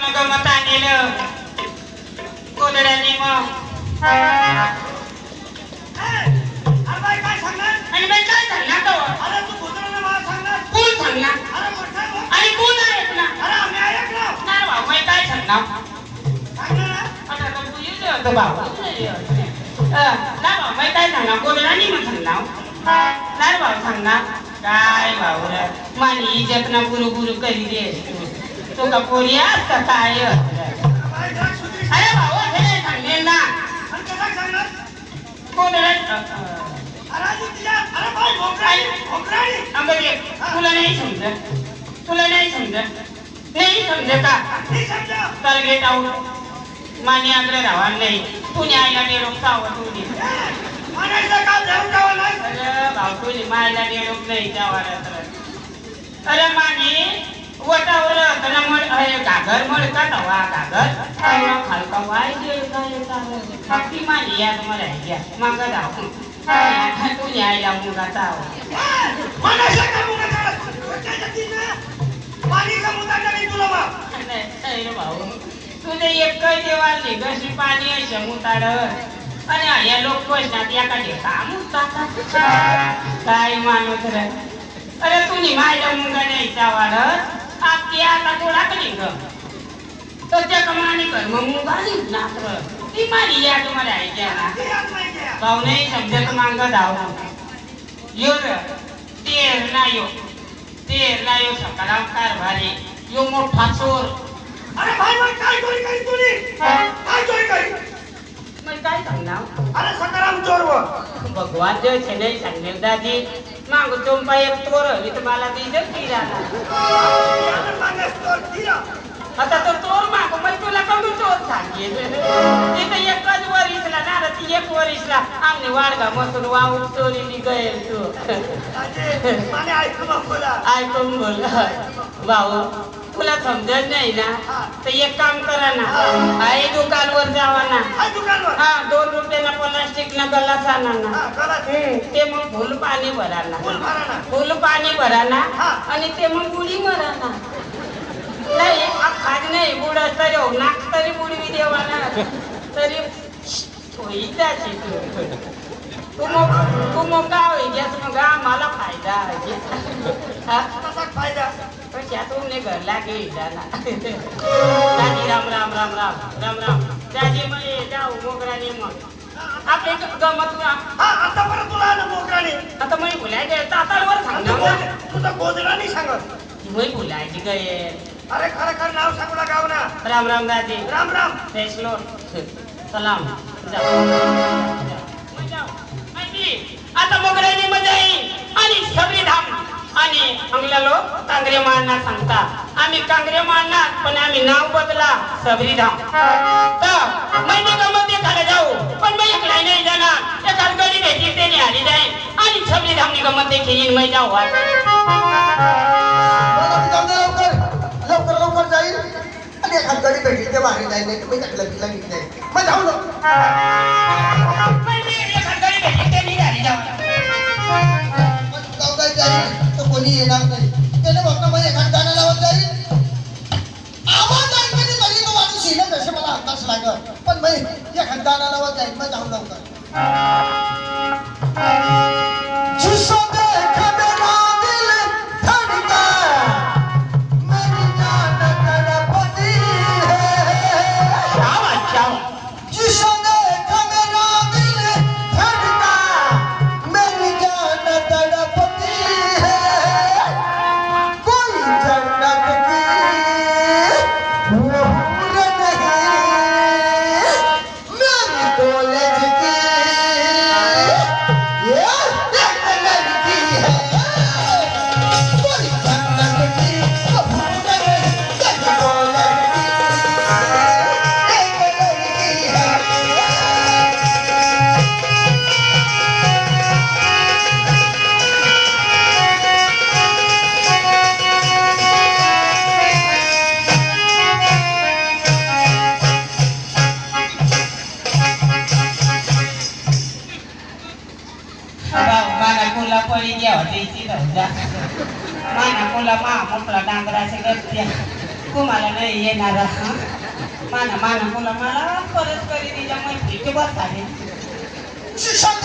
मग गमत आणलेलं कोदड्याने मग काय भाऊ. काय ना? काय काय भाऊ रे? मानी इज्जत ना गुरु गुरु करी दे तुका का पोरी काय अरे भाऊ हे नाही सांगेल ना. कोण कसं तुला नाही समजत. तुला नाही समजत. नाही समजत का? तर गेट आऊट राहा नाही. पुणे आईला निरोप सावं तुझी अरे भाऊ तुझी मायला निरोप नाही जावा अरे मानी वटावर होतं मळ अरे घागर मळ का तवा घागर तवा खालका वाय ती मानी या तुम्हाला घ्या माग जाऊ तुझी आईला मुगा चावं म्हणायचं काम उगा झालं. त्याच्या तिनं पाणीचा मुद्दा नाही तुला बा. नाही रे भाऊ तुझे एक देवाली कशी पाणी आहे मुताड आणि या लोक बसतात एका ठिका काय माणूस रे अरे तुझी माझ्या मुंगा न्यायचा वाढत आप क्या तको रखनी ग तो ते कमाने कर मम्मू गाली नाक र ती मारी या तुम्हारे आई क्या ना भाव नहीं समझे तो मांगा दाव यो तेर ना यो तेर ना यो सकाराम कार भारी यो मोर फासोर अरे भाई भाई काय चोरी करी तूने काय चोरी करी मैं काय करना अरे सकाराम चोर वो भगवान जो छे नहीं संगेदाजी चोंपा एक चोर मी तुम्हाला दिलं की आता. मागास चोर तिला आता तो चोर मागो मग तुला कमी चोर सांगेल तिथं एकच वर इसला ना ती एक वर इसला आमने वाडगा मसून वाहून चोरीली गયેલ तू. ऐकून बोल. भाऊ तुला समजत नाही ना तर एक काम करा ना आई दुकानवर जावा ना. दुकानवर? हा दोन रुपयाला प्लास्टिक ना गलास आणा ना. हम्म, ते मग फुल पाणी भरा ना. फुल भरा ना. फुल पाणी भरा ना हा. आणि ते मग बुडी मरा ना. नाही खाज नाही बुड तरी हो नाक तरी बुडवी देवा ना तरी होई जायची तू. तू मग तू मग गाव घ्यास मग आम्हाला फायदा आहे. हा? फायदा? त्यातून नाही घरला गेला ना दादी राम राम राम राम राम राम दादी मग ये, जाऊ मोगराने मग आपले गमत ना हा आता परत तुला आलं मोकराने आता मी बोलायचे ताताळवर सांगणार ना तुझा गोदडा नाही सांगत मी बोलायची काय अरे खरं खरं नाव सांगू ना गाव ना राम राम दादी राम राम फेसलो सलाम जाऊ मग जाऊ. माहिती? आता मोगऱ्याने मजा येईल आणि सबरी धाम आणि आमला लोक कांगरे मारणार सांगता आम्ही कांगरे मारणार पण आम्ही नाव बदला सबरी धाम. तर महिने गमत एखादा जाऊ पण मी एकला नाही जाणार. एखाद गडी भेटी त्याने आली जाईल आणि सबरी धामनी गमत देखील येईल मै जाऊ लवकर. लवकर लवकर जाईल. आणि एखाद गडी भेटली ते बाहेर जाईल नाही मी तिला मग जाऊ नको महिने एखाद गडी भेटी त्याने आली जाऊ. मग जाऊ जाईल जाईल. तर कोणी येणार नाही. त्याने फक्त मग एखाद गाणं लावत जाईल आवाज ऐकली तरी तो माणूस येईल जसे मला अंदाज लागत पण मग एखाद गाणं लावत जाईल मग जाऊ लवकर. तुला मा मोकळा डांगराचे तू मला नाही येणार हा? माना माना मुलं मला परत करी तिच्या मैत्रीचे बसावे शिक्षक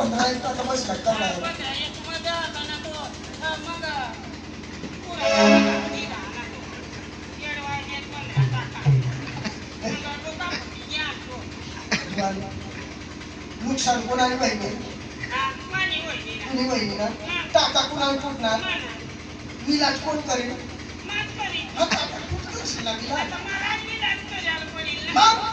पंधरा एक तासामध्ये खटका नुकसान कोणाला माहिती कुणी माहिती ना? टाका कुणाला फुटणार विलाज कोण करेल हा टाका. कुठ करशील विलाज मग?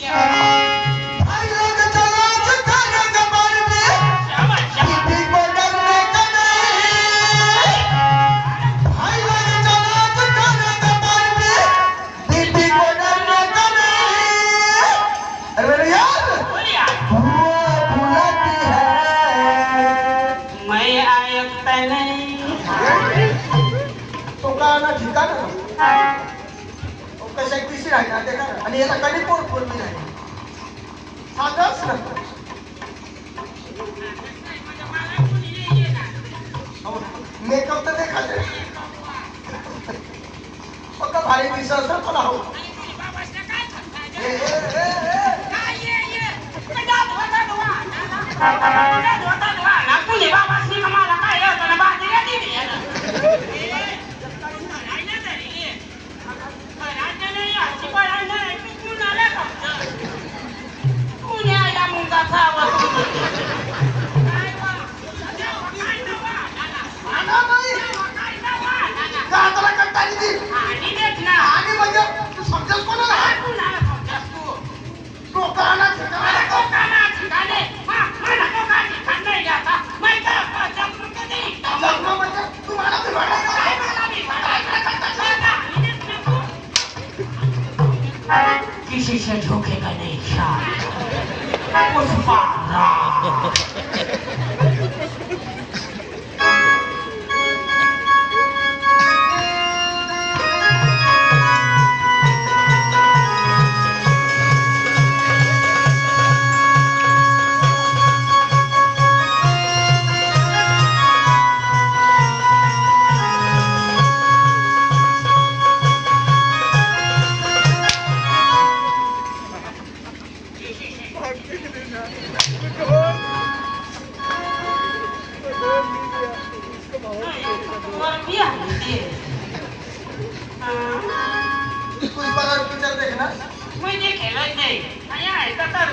Yeah. Thank you. 谁谁谁偷窥了那一，是反的。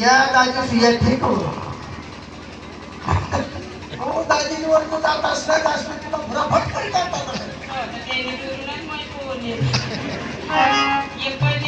या दाजी या ठीक हो हो दाजीवर तू जात असला जास्त तुला भरभट करी हो. एक पण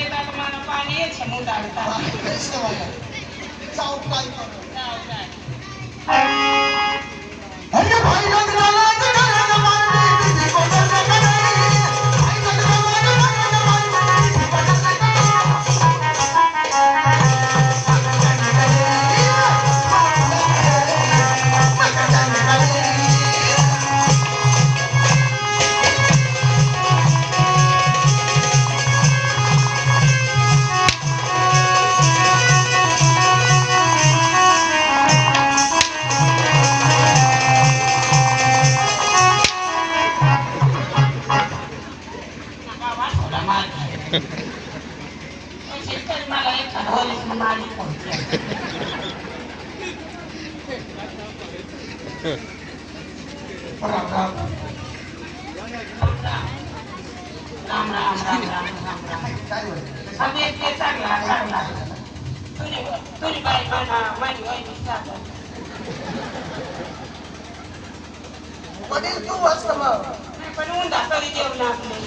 वडील तू ना मग. नाही, पण उंदा तरी जेवण आपले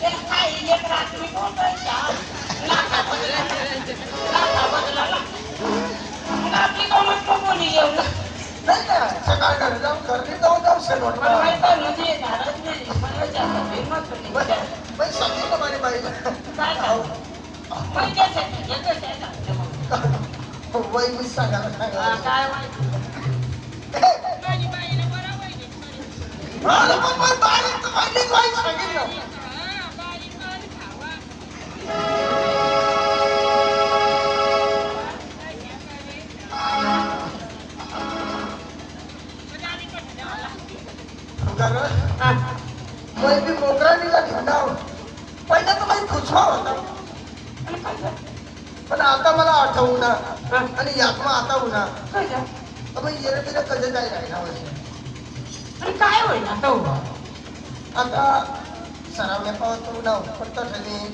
त्याला काय एक रात्री बोलतोय का? नाका बदला. नाका बदला. मग आपली कामच कोणी येऊन. नाही ना सकाळ घरी जाऊन घरी जाऊन जाऊ शेणवट पण माहीत आहे म्हणजे झाडच नाही. मला जास्त फेमस होती पण सांगितलं माझी बाईला. काय सांगू? मग त्यासाठी आहे ना. वय मी सांगायला काय अरे पण मग बारीक तर बारीक बाई सांगितलं हा,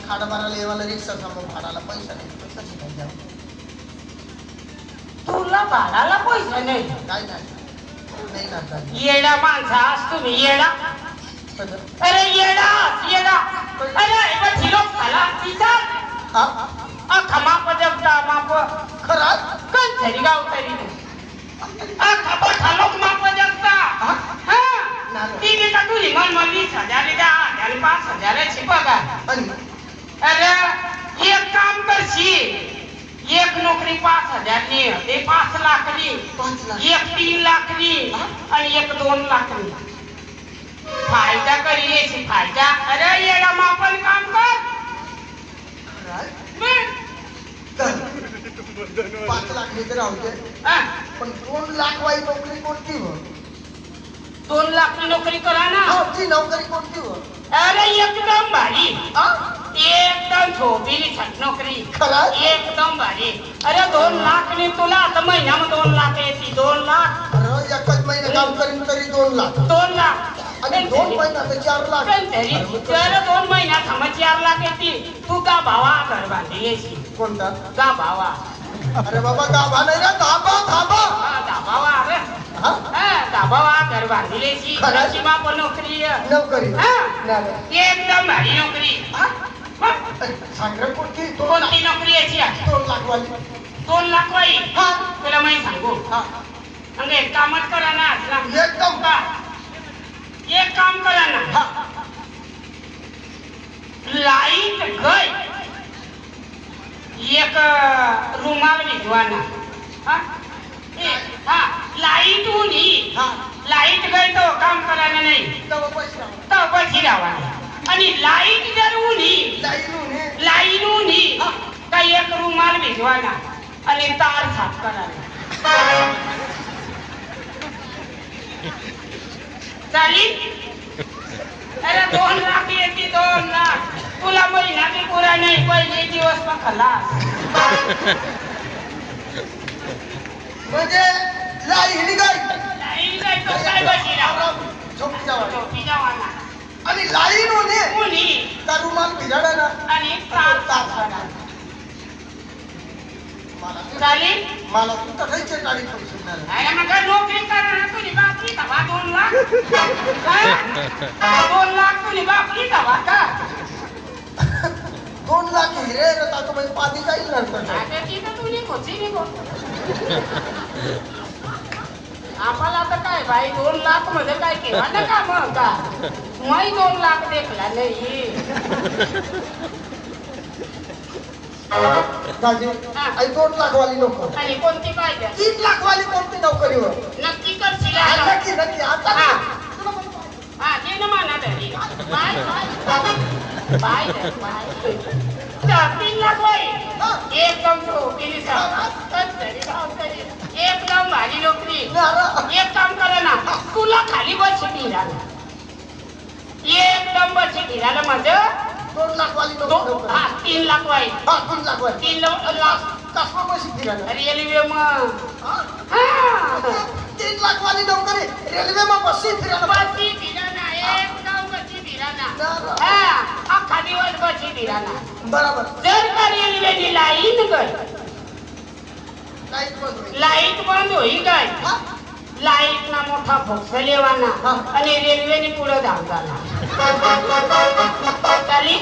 तसं खाडा मारायला येवाला रिक्षा समोर भाडाला पैसा नाही तर कशी काय द्यावं? तुला भाडाला पैसा नाही काय नाही नाही ना काय. येडा माणसा आज तुम्ही येडा कसं? अरे येडा येडा अरे एका ठिलोक झाला तिचा हा? अख्खा माप जगता माप खरा कण तरी गाव तरी अख्खा पठालोक माप जगता हा ती बी का तुझी मन मन वीस हजार द्या अरे एक काम करशी एक नोकरी पाच हजारनी एक पाच लाखनी पाच लाख. एक तीन लाखनी आणि एक दोन लाखनी. फायदा करी यायची फायदा. अरे येडा मापन काम कर. तर पाच लाख नाही तर राहू दे. हा, पण दोन लाख वाई नोकरी कोणती हो दोन लाखनी नोकरी करा ना. हा, ती नोकरी कोणती हो अरे एकदम भारी. हा? एकदम झोपीली छट नोकरी. खरं? एकदम भारी. अरे दोन लाखनी तुला आता महिन्यामध्ये दोन लाख येते दोन लाख. अरे एकच महिना काम करीन तरी दोन लाख. दोन लाख. आणि दोन महिना तर चार लाख. पण तरी जर दोन महिन्यात समज चार लाख येते. तू का भावा घर बांधली यायची कोणता? का भावा? अरे बाबा गाभा नाही ना धाबा धाबा हा, दाबावा अरे हा? हा, दाबावा घर बांधली माप नोकरी आहे. नोकरी. हा? नाही. एकदम भारी? सांग रे कोणती कोणती नोकरी यायची आहे? दोन लाख वाली. दोन लाख वाई हा. तुला माहिती सांगू हा. एक कामच करा ना एकदम का? एक काम करा ना. हा. लाइट गय एक रुमाल भिजवा ना. हा? हा. लाइट उनी हा. लाइट गय तो काम करायला नाही. तर बशी राहा आणि लाइट जर उनी लाईन उन्हे. लाईन उनी का एक रुमाल भिजवा ना आणि तार साफ करा झाली अरे दोन लाख येते दोन लाख. तुला महिना बी पुरा नाही पहिले दिवस मग खलास. म्हणजे लाई हिली गाय लाईन काय तो काय बशीला? झोपी जावा. झोपी जावाना आणि लाईन होणे ना. आणि प्राण तापवाना मला झाली मला तू गाडी अरे नोकरी करणार तुझी बा दोन लाख? दोन लाख तुझी बापली का बा का दोन लाख हिरे रता तुम्ही पाणी जाईल नंतर आता. तिथं तुझी खोची निघो आम्हाला आता काय भाई दोन लाखमध्ये काय केला? ना का मग का? मी दोन लाख देखला नाही दाजी आई दोन लाख वाली नको. आणि कोणती पाहिजे? तीन लाख वाली कोणती नोकरीवर? नक्की करशील हा, आता? नक्की नक्की. आता हा. तुला पण पाहिजे. हा दे ना धरी बाय बाय. बाय तीन लाख बाई हा. एकदम तो केली एकदम भारी नोकरी. एक काम करा ना तुला खाली बस फिरायला एकदम बस फिरायला माझं दोन लाख वाली दो नोकरी हा तीन लाख वाई हा तीन लाख वाली तीन ला- लाख कसमा मशी फिरायला रेल्वे मग हा? हा तीन लाख वाली नोकरी रेल्वे मग बसी फिरायला बसी फिराना एकदम बसी फिराना नारा. हा अख्खा दिवस बसी फिराना बरोबर जर का रेल्वेची गय लाइट ना मोठा भोगसलेवाना हा. आणि रेल्वेने पुढे धावताना चाली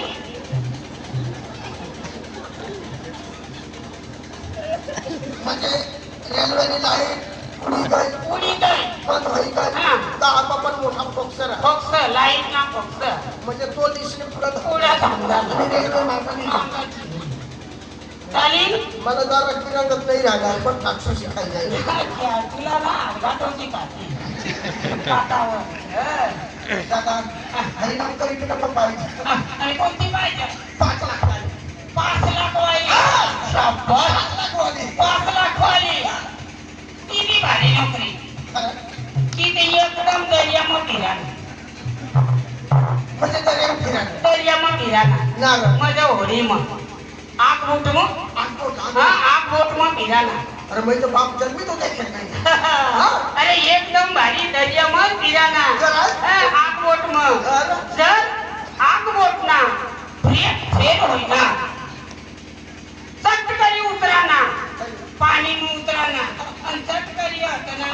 म्हणजे रेल्वेने लाइट उडी गई पुढी काय बंद होई गई हा. आता पण मोठा बॉक्सर आहे. फक्त लाइट ना फक्त म्हणजे तो दिसणे पुढे पुढे धावताना रेल्वे चाली मला जरा किरंगत नाही राहणार पण टाकसू शिकायला जाईल. तुला ना. दादा हरिनाम करी तुला पण पाहिजे कोणती पाहिजे पाच लाख. पाच लाख वाली. पाच लाख वाली. पाच लाख वाली किती भारी नोकरी. खरं? किती एकदम दर्यामा फिराना म्हणजे दर्यामा होरी मग. आग बोट मग आगो, हा आगो. आग बोट मग फिराना अरे मी तर बाप जन्मी तो देखील नाही अरे एकदम भारी दर्या मग फिराना जरा. हा, आग बोट मग अरे, जर आग बोट ना फेर फेर होईना चटकरी उतराना पाणी में उतराना आणि चटकरी असताना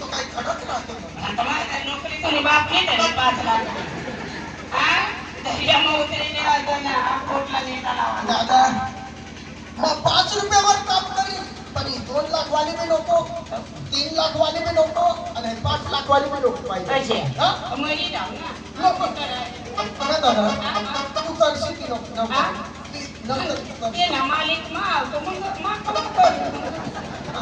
तो काही खडक राहतो. आता माझ्या नोकरी कोणी बाप नाही त्याने पाच लाख दादा मग पाच रुपयावर काम करीन. पण दोन लाख वाली मी नको तीन लाख वाली मी नको आणि पाच लाख वाली मी नको पाहिजे. हा? नको. नाही दादा तू करशील की नको? मालिक माल तो मग मग कमी करू.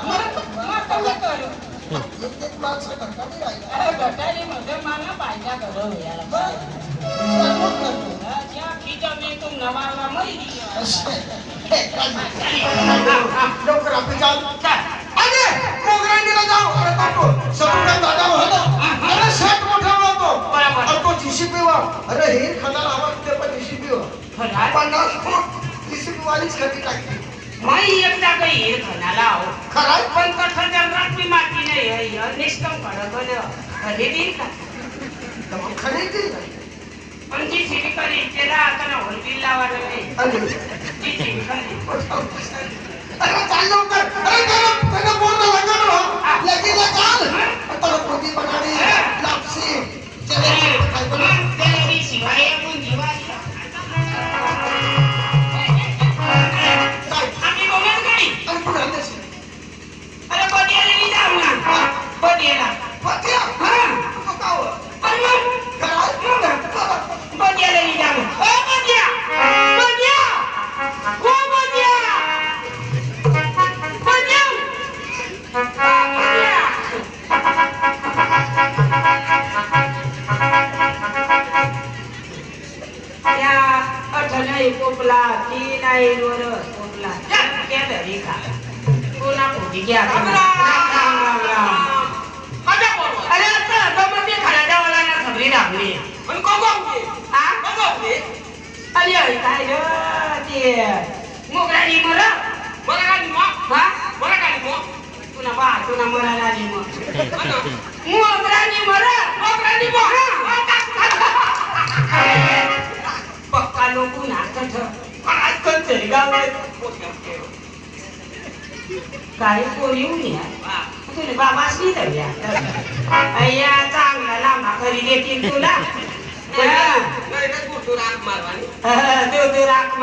मग मग कमी करू. एक एक माणसं घरटा नाही राहिला अरे गटारी मध्ये मला पाहिजे करू याला बरं? स्वयंपाक करतो. त्या खिचा मी तुम नवाला मरी हे, राजू. लवकर आपली जाऊ अरे मोगरांनीला जाऊ अरे बापू समुद्रात दादा होता अरे शर्ट मोठा होतो बरोबर. अरे तो जीसीपी वर अरे हे खदाला आवाज ते पण जीसीपी वर पन्नास फूट जीसीपी वालीच खती टाकली माई एकदा काही हे घनाला आहो खराय पण कठोर जर रात्री माती नाही आहे निष्ठम कडक हे दिन का तर मग खरेदी नाही. पण जी शिकारी त्याला आता ना होलतील लावायला नाही आणि जी शिकारी अरे चाल लवकर अरे त्याला त्याला बोलणं लागणार हो लगेच चाल त्याला कोणती बनाडी लापसी जलेबी, काय बनव- शिवाय आपण गाडी अरे पुढे ते मोगराणी मर मला काय नाही मग. हा मला काय नाही मग. तुला बा तुला मरायला आली मग हा ना. मोगराणी मर मोगराणी मग. हा, पक्का लोक नाचत आजकाल तरी गावात काय पोरी उभी हा. तुला बाबासनी धरल्या अय्या चांगला लांबा करी देतील तुला नाही, नाही, नाही, बुरटून आग मारवानी. तू तू राख